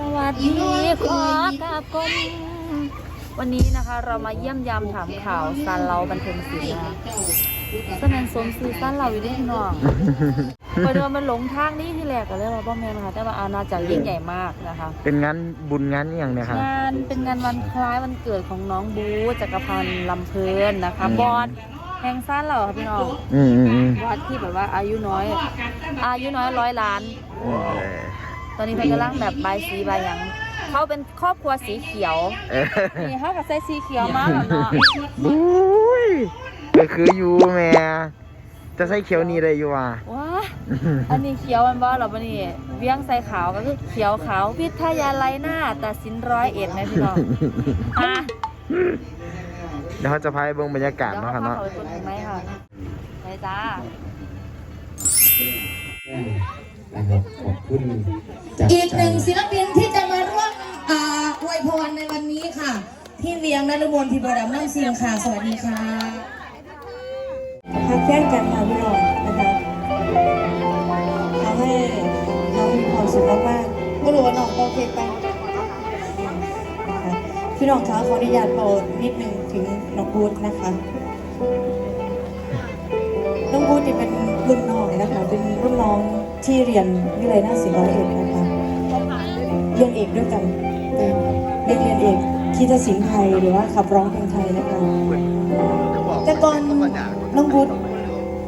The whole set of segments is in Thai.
สวัสดีขอกราบกรมวันนี้นะคะเรามาเยี่ยมยามถามข่าวซันเราบันเทิงศิลป์นะคะสแมนสมซื้อซันเราอยู่ที่พี่น้องพอเดินมันหลงทางนี้ที่แรกก็เลยว่าป้อมแม่นะคะแต่ว่าอาณาจักรยิ่งใหญ่มากนะคะ เป็นงานบุญงานอหย่างเนี่ยครับงานเป็นงานวันคล้ายวันเกิดของน้องบูจักรพันธ์ลำเพลินนะคะอืมบอสแห่งซันเราค่ะพี่น้องอืมอืมอืมบอสที่แบบว่าอายุน้อย อายุน้อยร้อยล้านเออ ตอนนี้เพิ่นกำลังแบบใบายสีใบายหยังเขาเป็นครอบครัวสีเขียวเออนี่เขากับใส่สีเขียวมาแล้วเนาะบุ้ยก็คืออยู่แม่จะใส่เขียวนี่ได้อยู่ว่ะ ว้าอันนี้เขียวมันบ่หรอบันนี้เวียงใส่ขาวก็คือเขียวขาววิทยาลัยหน้าตัดสินร้อยเอ็ดไหมพี่น้องอะเดี๋ยวเขาจะพาไปเบิ่งบรรยากาศเดี๋ยวเนาะเขาครับพาเนาะเขาไปกดถึงไหมค่ะไปจ้า นะครับขอบคุณจากอีกหนึ่งใจศิลปินที่จะมาร่วมอ่าอวยพรในวันนี้ค่ะพี่เวียงนฤมลพิบดำน้ำซิงค่ะ สวัสดีค่ะพักแยกกันค่ะพี่น้องนะคะทำให้น้องมีความสุขมากๆก็รู้ว่าน้องโอเคไปนะคะพี่น้องคะขออนุญาตโปรดนิดนึงถึงน้องบูธนะคะน้องบูธนี่เป็นรุ่นน้องนะคะเป็นรุ่นน้อง ที่เรียนวิเลยนาศิลป์เอกนะคะเรียนเอกด้วยกันแม่ครับเรียนเรียนเอกที่ทศิลป์ไทยหรือว่าขับร้องเพลงไทยนะคะแต่ก่อนน้องบุต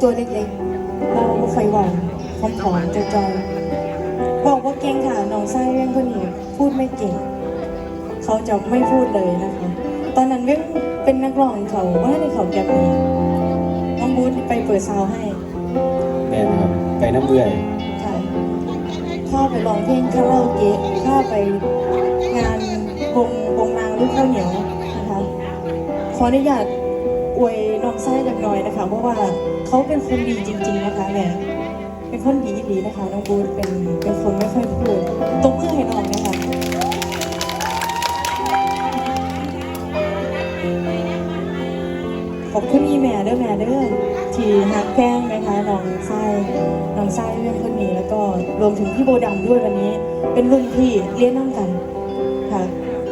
ตัวเล็กๆเราไม่เคยหวานผอมๆจอยๆบอกว่าเก่งค่ะน้องไส้เรื่องคนนี้พูดไม่เก่ง เขาจะไม่พูดเลยนะคะ ตอนนั้นเว้งเป็นนักร้องเขาว่าในเขาแก็บนี้น้องบูธไปเปิดซาวให้แม่ครับไปน้ำเบื่อยค่ะเข้าไปร้องเพลงคาราโอเกะเข้าไปงานวงวงนางลูกข้าวเหนียวนะคะขออนุญาตอวยน้องไส้จักหน่อยนะคะ เพราะว่าเขาเป็นคนดีจริง ๆนะคะแม่เป็นคนดีดีนะคะน้องบูธเป็นเป็นคนไม่ค่อยพูดตบมือให้น้องนะคะขอบคุณอีแม่เด้อแม่เด้อ ที่ฮักแพงนะคะน้องไส้น้องไส้เรื่องคนนี้แล้วก็รวมถึงพี่โบดำด้วยวันนี้ เป็นรุ่นพี่เรียนน้ำกันค่ะ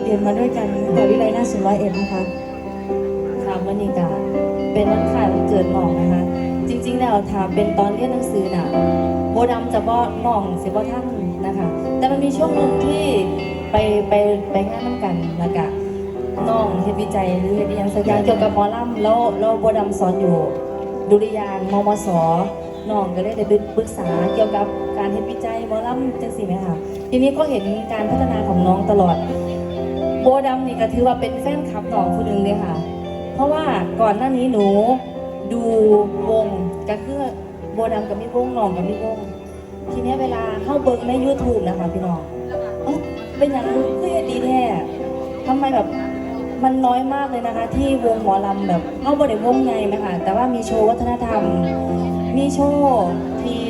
เรียนมาด้วยกันแต่วิไลน่าสิร้อยเอ็ดนะคะค่ะวันนี้ก็เป็นวันคล้ายวันเกิดน้องนะคะ จริงๆแล้วถ้าเป็นตอนเรียนหนังสือน่ะโบดำจะบ่น้องสิบ่ท่านนะคะ แต่มันมีช่วงหนึ่งที่ไปไปไปงานน้ำกันแล้วก็น้องเฮ็ดวิจัยหรือเฮ็ดยังสักอย่างเกี่ยวกับหมอลำแล้วแล้วโบดำสอนอยู่ ดุริยางมมสน้องก็เลยได้ไปปรึกษาเกี่ยวกับการเฮ็ดวิจัยมอลำจังซี่ไหมคะทีนี้ก็เห็นการพัฒนาของน้องตลอด โบดำนี่ก็ถือว่าเป็นแฟนคลับน้องคนหนึ่งเลยค่ะ เพราะว่าก่อนหน้านี้หนูดูวงก็คือโบดำกับมิวงน้องกับมิวงทีนี้เวลาเข้าเบิ้งใน YouTube นะคะพี่น้องเอ้าเป็นอย่างรู้คือดีแท้ทำไมแบบ มันน้อยมากเลยนะคะ ที่วงหมอลำแบบเข้าบริวงไงไหมคะแต่ว่ามีโชว์วัฒนธรรม มีโชว์ที่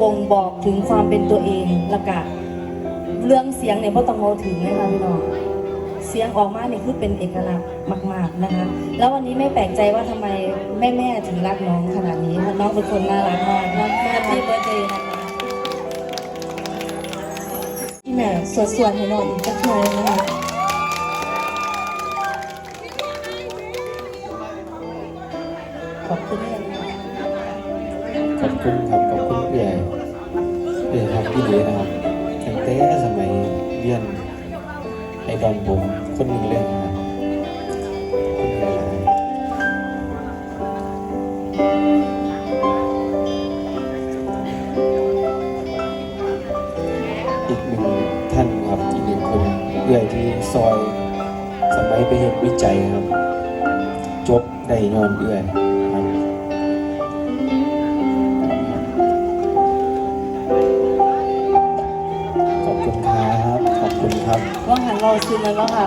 บ่งบอกถึงความเป็นตัวเองแล้วก็เรื่องเสียงเนี่ยพ่ต้องมองถึงนะคะพี่น้องเสียงออกมาเนี่ยคือเป็นเอกลักษณ์มาก ๆนะคะ แล้ววันนี้ไม่แปลกใจว่าทำไมแม่ๆถึงรักน้องขนาดนี้น้องเป็นคนน่ารักมากน้องแฮปปี้เบิร์เดย์นะคะอีแม่สวดส่วนให้น้องอีกจักหน่อยนะคะ อบคุณเลยขอบคุณครับขอบคุณเอื่อยเอื่อยครับพี่เดีนะครับตั้งแต่สมัยเรียนไอดอนผมคนหนึ่งเลยนะครับอีกหนึ่งท่านครับอีกหนึ่งคนเอื่อยที่ซอย สมัยไปเห็นวิจัยครับ จบได้ย้อนเอื่อย คุณครับว่างหันเราซื้อนั้นแล้วค่ะ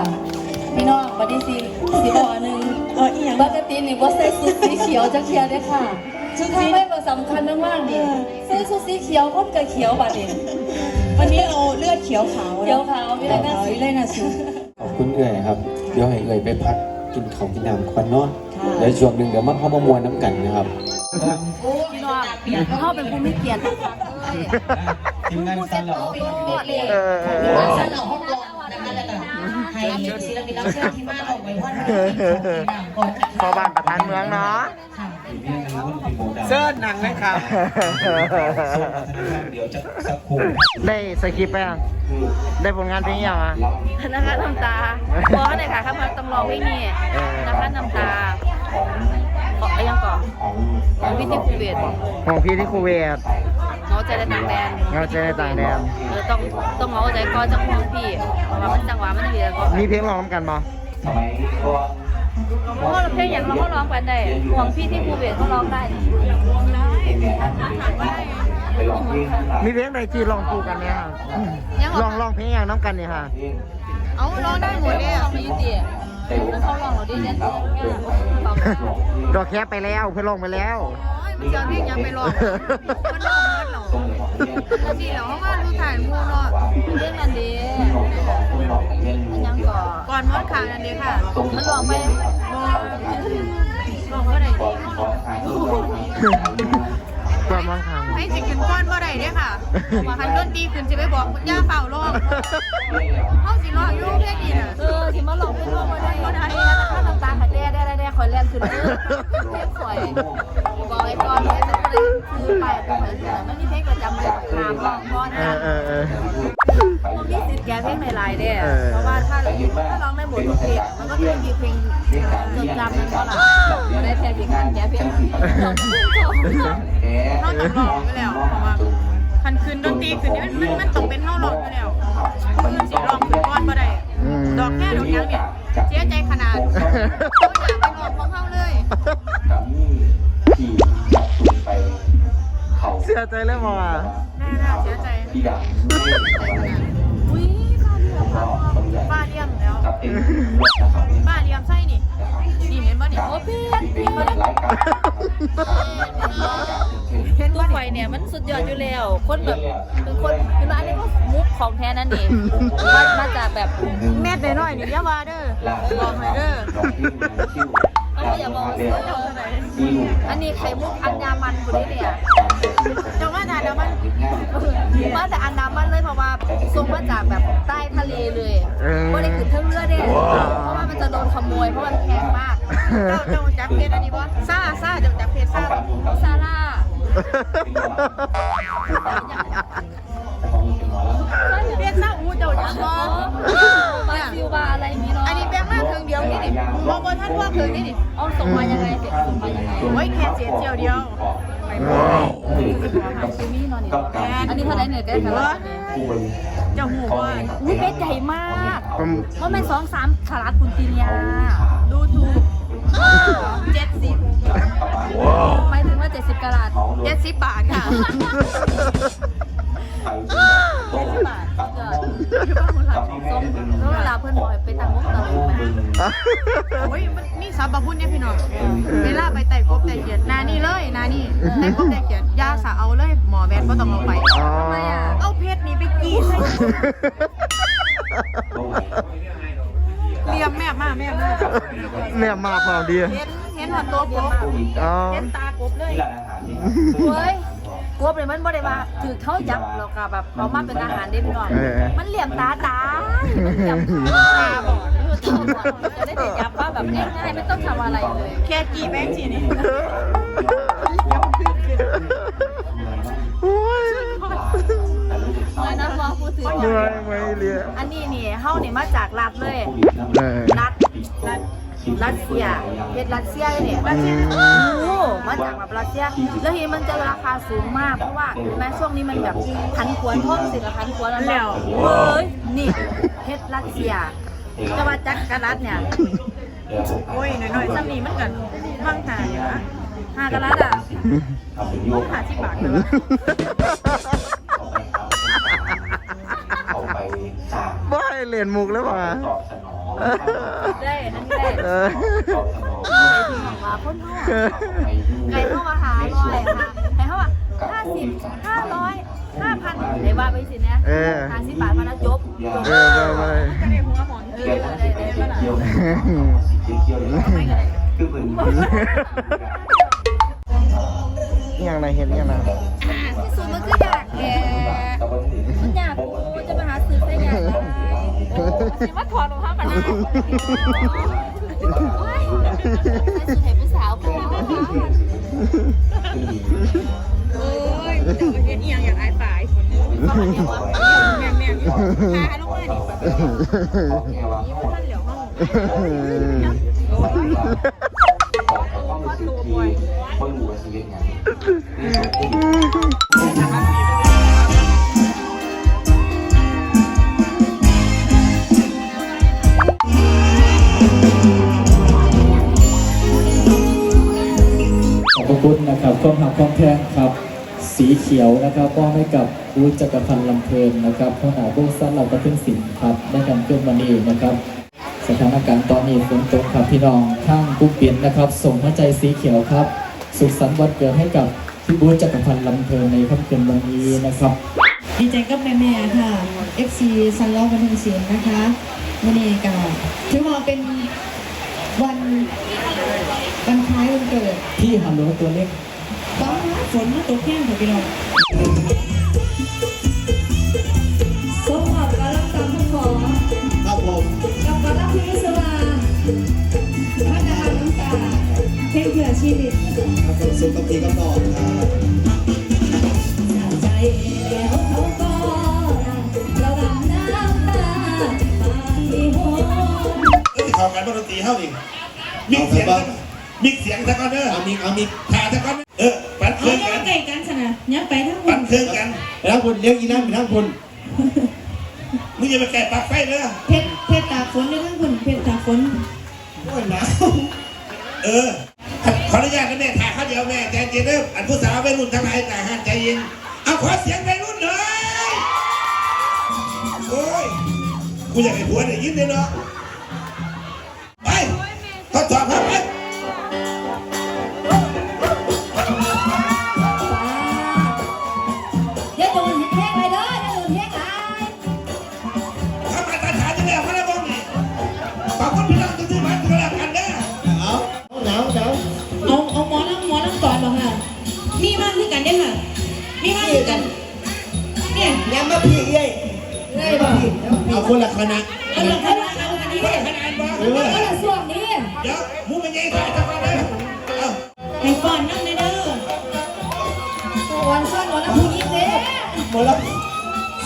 พี่น้องบัดนี้สิสิบอกอันหนึงเอออีหยัง ปกตินี่ว่าใส่ชุดสีเขียวจะเคลียร์ได้อค่ะชุดที่ไม่ประสำคัญมากๆนี่ใส่ชุดสีเขียวคนกับเขียวบัดนี้วันนี้เราเลือดเขียวขาวเขียวขาววิไลน่าขาวสิวิไลน่าสิ ขอบคุณเอื่อยครับ เดี๋ยวให้เอื่อยไปพักกินข้าวกินน้ำควันเนาะค่ะ เดี๋ยวช่วงหนึ่งเดี๋ยวมาเข้ามามวนน้ำกันนะครับ พี่น้องเขาเป็นผู้มีเกียรตินะคะ ทีมงานซันเหรอเออเออเออสั้นเราห้องกองนะคะแล้วก็ให้ศิลปินรับเชิญที่มาออกไปว่าให้ก่อนพอบ้านประธานเมืองเนาะเซิร์ชหนังนะครับเดี๋ยวจะสักครู่ได้สคริปต์ไปยังได้ผลงานเพลงยังอะนะคะน้ำตาเพราะว่าในค่ะข้ามาต้องร้องเพลงนี้นะคะน้ำตา ของอะไรยังก่อนของวิธีภูเวศของพี่ที่คูเวตเงาใจในต่างแดนเงาใจในต่างแดนเออต้องต้องเงาใจก่อนจังหวะพี่เพราะว่ามันจังหวะมันดีแล้วก็มีเพลงร้องกันบ่สมัยก่อนเขาเพลงอย่างเราเขาร้องกันได้ห่วงพี่ที่ภูเวศเขาร้องได้ไปลองเพลงข้างหลังมีเพลงใดที่ร้องคู่กันเนี่ยค่ะลองร้องเพลงอย่างน้ำกันเนี่ยค่ะ เอาร้องได้หมดเลยอะพี่ตี แล้วเขาร้องเราดีเด่นเนี่ยเขาดอกแคปไปแล้วเพื่อนร้องไปแล้วไม่เจอเพลงยังไปร้องมันร้องเมื่อหรอแล้วดีแล้วเขาว่ารู้ถ่ายมูเนาะเรื่องนั้นดีมันยังก่อก่อนมดขานั่นดีค่ะ มันร้องไปร้องก็ได้ดี ความมั่งคั่งให้สิขึ้นก้อนบ่ได้เด้อค่ะว่าคันดนตรีขึ้นสิไปบอกคุณย่าเฝ้ารอบเฮาสิรออยู่เพลงนี้น่ะเออที่มาร้องเป็นร้องมาได้ก็ได้ถ้าน้ำตาขัดแด้ได้ได้ได้คอยเล่นขึ้นเออเพลงสวยบอกไอ้ก่อนเลยไม่ได้คือไปตรงไหนมันมีเพลงประจำเลยถามร้องก่อนเอนะอเออ เออมีสิทธิ์แกเพลงในไลน์เนี่ยเพราะว่าถ้าถ้าร้องได้หมดทุกเพลงมันก็จะมีเพลงจดจำมันก็หลับได้แทนเพลงแกเพลงเฮาต้องร้องอยู่แล้วเพราะว่าคันขึ้นดนตรีขึ้นนี่มันมันต้องเป็นเฮาร้องอยู่แล้วคนอื่นสิร้องขึ้นก้อนบ่ได้อืมดอกแค่ดอกยังเนี่ยเสียใจขนาดบ่อยากไปร้องของเฮาเลย เขาเสียใจเลยบ่อะแน่น่าเสียใจที่ดังไม่ได้อุ้ยบ้าเลี้ยมก็บางอย่างบ้าเลี้ยมแล้วกับเองนะครับบ้าเลี้ยมไส้นี่นี่เห็นบ่นี่โอ้พี่เป็นรายการเช่นเห็นว่าไฟเนี่ยมันสุดยอดอยู่แล้ว คนแบบเป็นคนคืออันนี้ก็มุกของแท้นั่นเองมามาจากแบบแม่น้อยๆนี่อย่าว่าเด้อบอกให้เด้อมั นก็อย่าบอกว่าซื้ออันนี้ไข่มุกอันดามันคุณนี่เนี่ยเจ้าว่าด่าเดี๋ยวมันมาจากอันดามันเลยเพราะว่าส่งมาจากแบบใต้ทะเลเลยไม่ได้ขึ้นเครื่องเรือเด้เพราะว่ามันจะโดนขโมยเพราะมันแพงมากเจ้าเจ้าจับเพชรอันนี้บ่ซ่าซ่าเจ้าจับเพชรซ่าบ่ซาร่า เพชรซ่าอู้เจ้าจับบ่มาซิวบาอะไรอย่างนี้เนาะอันนี้แบงค์มาเครื่องเดียวนี่นี่บ่บ่ท่านว่าเครื่องนี่นี่เอาส่งมายังไงเสร็จส่งมายังไงโอ้ยแค่เสียเจียวเดียวซิมี่นอนนี่อันนี้เท่าไหร่เนี่ยแกคะเจ้าหูว่าอุ้ยเป็ดใหญ่มากผมว่าเป็นสองสามขลาดคุณตีนยาดูถูกเจ็ดสิบหมายถึงว่า70กะลัดเจ็ดสิบบาทค่ะ70บาทส้ม แล้วเวลาเพื่อนบอกให้ไปตังมุกตะลุมไหมโอ้ยมันมีสาวบะพุ่นเนี่ยพี่น้องเวลาไปไต่กบไต่เขียดนานี่เลยนานี่ไต่กบไต่เขียดยาสาเอาเลยหมอแบนก็ต้องเอาไปทำไมอะเอาเพชรนี่ไปกีดให้เลียมแม่มาแม่มาเนี่ยมาเปล่าดีเห็นเห็นหัวตัวกบเห็นตากบเลยเฮ้ย กลัวเป็นมันบ่ได้ว่าถือเขาจับเราก็แบบเอามาเป็นอาหารได้พี่น้องมันเหลี่ยมตาตายมันเหลี่ยมตาบอดเออตาบอดจะได้แต่จับว่าแบบง่ายๆไม่ต้องทำอะไรเลย แค่กี่แบงค์ทีนี่โอ้ยเลยนะพอพูดถึงเหนื่อยไหมเรียอันนี้นี่เฮานี่มาจากรัฐเลยเออรัฐรัฐ รัสเซียเป็นรัสเซียเลยเนี่ยรัสเซียโอ้มาจากแบบรัสเซียแล้วทีนี้มันจะราคาสูงมากเพราะว่าแม้ช่วงนี้มันแบบพันกวนท่องสิละพันกวนแล้วเนาะเฮ้ยนี่เพชรรัสเซียจะมาจากกะรัฐเนี่ยโอ้ยหน่อยๆซ้ำนี่มันกันว่างหาอยู่นะห้ากะรัฐอะหาที่ปากเลยวะเอาไปสร้างบ่ให้เล่นมุกแล้วป่ะตอบสนอง ได้อันนี้ได้เออตอบสนองไปถึงของว่าคนเท่าไก่เข้ามาหาร้อยค่ะไก่เข้ามาห้าสิบห้าร้อยห้าพันไหนว่าไปสิเนี่ยห้าสิบบาทมาแล้วจบจบเออไปไปจะได้หัวหมอนเอเอออได้ได้ได้ได้เกี่ยวเกี่ยวเลยคือเหมือนอหย่างไรเห็นอหย่างไรที่สุดมันคืออยากแกมันอยากกู สิมาถอดรองเท้ากันนะโอ๊ยใส่สูทให้ผู้สาวกูโอ้ยเดี๋ยวเฮ็ดอีหยังอยากอายปลายคนนึงแม่แม่อยู่พาลงมาดิท่านเหลียวห้องโอ้ยพ่อตัวบ่อยข เขียวนะครับมอบให้กับรู้จักรพันธ์ลำเพลินนะครับพ่อหนาพวกสั้นเราก็ขึ้นสินครับได้การเคลื่อนวันนี้นะครับ สถานการณ์ตอนนี้ฝนตกครับพี่น้องข้างกุ๊กเปลี่ยนนะครับ ส่งหัวใจสีเขียวครับ สุขสันต์วันเกิดให้กับพี่บูธจักรพันธ์ลำเพลินในค่ำคืนวันนี้นะครับดีใจกับแม่ๆค่ะ FC ซันล้อบันเทิงศิลป์นะคะวันนี้ก็ถือว่าเป็นวันวันคล้ายวันเกิดพี่ฮัลโหลตัวเล็กฟ้า ฝนมาตกแห้งค่ะพี่น้องสมกับการรักษาผู้ขอครับผมกับการรักพิศวาพระดาน้ำตาเพลงเพื่อชีวิตครับผมสุขกับพี่กับน้อครับใจแก้วเขาก็เราดน้ำตามาที่หัวเขากันดนตรีเข้าอีกมิกเสียง มิกเสียงซะก่อนเด้อเอามิกเอามิกถ่าซะก่อนเออปัดเคเอารื่องอย่ากันใกล้กันสนะอย่าไปทั้งหมปัดดเครื่องกันแล้วคนเลี้ยงอีนั่นมีทั้งคนมึงอย่าไปแกะปลักไฟเด้อเพชรเพชรตากฝนด้วยทั้งคนเพชรตากฝนโอ้ยหนาวเออขออนุญาตนะแม่ถ่ายข้าวเดียวแม่ใจเย็นเด้ออันผู้สาวไปรุ่นทั้งหลายแต่ห้ามใจเย็นเอาขอเสียงไปรุ่นหน่อยโอ้ยกูอยากให้ผัวได้ยินเลยเนาะไปทดสอบครับ กคือกันเด้อค่ะมีมากคือกันเนี่ยยังมาพี่เอ้ยได้ป่ะเอาคนละคณะเอาละค่ะเอาละค่ะนี่คนเด้ละคณะบ้างเออส่วนนี้ เดี๋ยวมูมันยังถ่ายทำไมเด้อเอาให้ฟ้อนนั่งเลยเด้อวันซ่อนวันละผู้หญิงเด้หมดแล้ว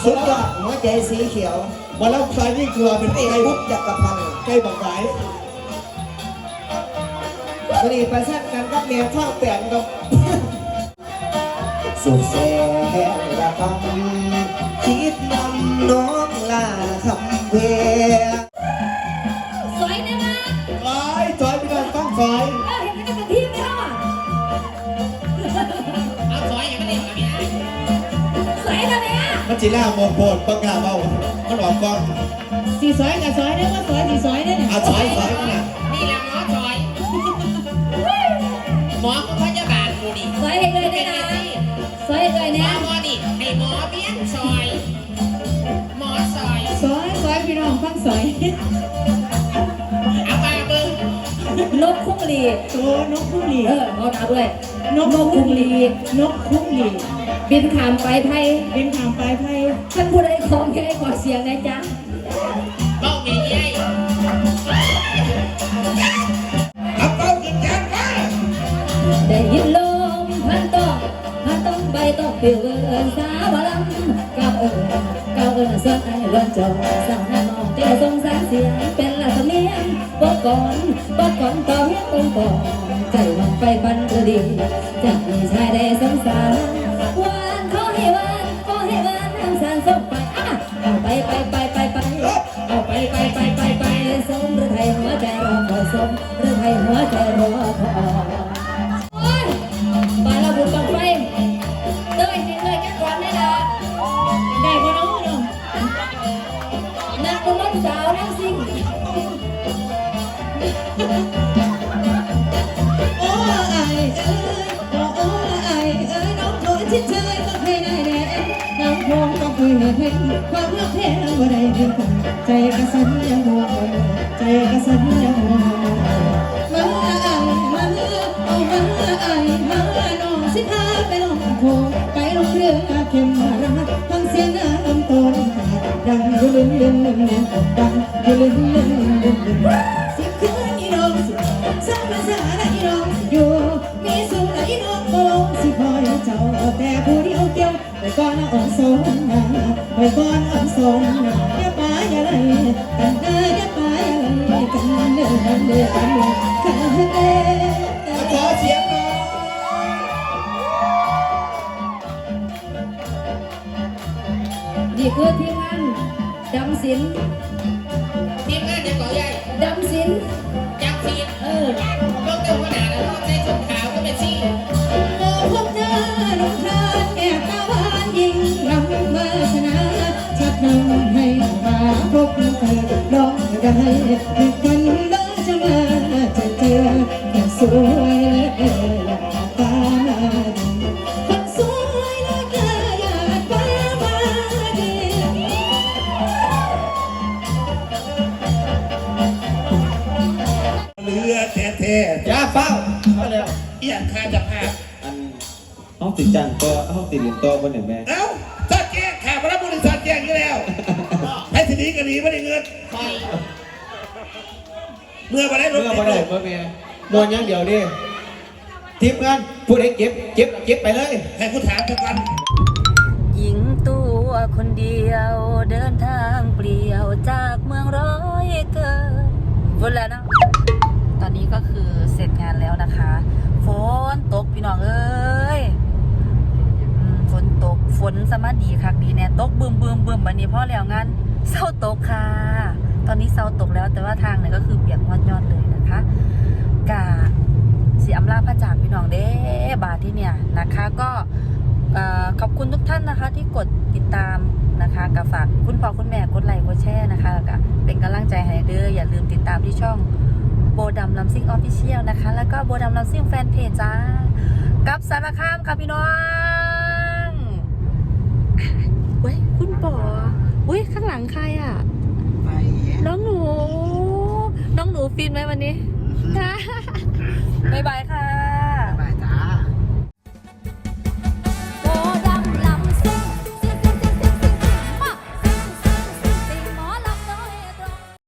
สุดยอดหัวใจสีเขียวหมดแล้วใครนี่คือเป็นไก่พุทธจักรพันธ์ไก่บอกหลายวันนี้ประชันกันกับแมวท่าแปลงกับ สุดแสนละคำคิดนำน้องลาคำเพสวยนะมาซอยซอยพี่น้องต้องซอยเออเห็นกันเป็นทีมไหมคะเอาสวยอย่างนี้สวยนะแม่มันจีน่าโมโพดประกาศเอามันออกก่อนสีซอยกับซอยเด้อว่าซอยสีซอยเด้อเนี่ยเอาซอยซอยมันน่ กคุ้งลีโอ้นกคุ้งหลีเออเอาตาด้วย นกคุ้งหลีนกคุ้งหลีบินขามไปไพ่เป็นทางปลายไพ่ท่านผู้ใดของแค่ขอเสียงนะจ๊ะเบ้ามีเย้ยเอาเป้าขึ้นแขนมาได้ยินลมพันต้องพันต้องใบต้องเปลี่ยนสาวลำก้าวเอิญก้าวเอิญส่วนไอ้ล้วนจงสาวน้องเจ้าทรงสารเสียงเป็นละสำเนียง บอกก่อนบอกก่อนต่อเพียงองก่อนใจมันไปบันระดีจากมีชายได้สงสารวานขอให้วานขอให้วานทำสารส่งไปอะเอาไปไปไปไปไปเอาไปไปไปไปไปสมหรือไทยหัวใจรอคอยสมหรือไทยหัวใจรอคอ ท้บ่ได้เป็นคนใจกระสันยังห่วใจกระสันยังห่วงมาไอ้มาเอามาไอ้มาน้องสิพาไปลงโคไปลงเรือเข็มมารักฟังเสียงน้ำตนดังยู่ลึงลึงลึงลึงดังยู่ลึงลึงลึงลึงสิคืนอีน้องสิสร้างภาษาละอีน้องอยู่มีสุขละอีน้องก็ลงสิคอยเจ้าแต่ผู้เดียวเกี่ยว ไปก่อนอ่อนสงนาไปก่อนอ่อนสงนาอย่าไปอย่าไรกันเด้ออย่าไปอย่าไรกันเด้อกันเด้อกันเด้อกันเด้อขอเสียงหน่อยนี่คือทีมงานดำศิลป์ทีมงานยังก่อใหญ่ดำศิลป์จับฟีดเออต้องเติมขนาดแล้วใจสุดขาว พบเธอลองได้ให้กันบ้าจะมาจะเจอคนสวยและตามาดีคนสวยและตาอยากตามาดีเรือแท้ๆอย่าเฝ้ามาแล้วเอียงคาจะพาอันห้องติดจังตัวห้องติดเหรียญตัวบนหนึ่งแม่เอ้า ให้ทีนี้ก็หนีไม่ได้เงินคอยเมื่อมาได้รเมื่ถอติดมาได้พ่อแม่นอนอย่างเดียวดิทีมงานพูดให้เก็บเก็บเก็บไปเลยให้กูถามกันกันหญิงตัวคนเดียวเดินทางเปลี่ยวจากเมืองร้อยเกินฝนแล้วนะตอนนี้ก็คือเสร็จงานแล้วนะคะฝนตกพี่น้องเอ้ยอืมฝนตกฝนสมาดีคักดีแน่ตกบึมบึมบึมวันนี้พ่อแล้วงาน เศร้าตกค่ะ ตอนนี้เศร้าตกแล้วแต่ว่าทางเนี่ยก็คือเปียกมอดยอดเลยนะคะกาสีอำลาพระจากพี่น้องเด้บาที่เนี่ยนะคะ ก็ขอบคุณทุกท่านนะคะ ที่กดติดตามนะคะกับฝากคุณพ่อคุณแม่กดไลค์กดแชร์นะคะแล้วก็เป็นกำลังใจให้เด้ออย่าลืมติดตามที่ช่องโบดำลำซิ่งออฟฟิเชียลนะคะ แล้วก็โบดำลำซิ่งแฟนเพจจ้ากับสารคามค่ะพี่น้องเว้ยคุณปอ เว้ยข้างหลังใครอะน้องหนู น้องหนูฟินไหมวันนี้ บ๊ายบายค่ะ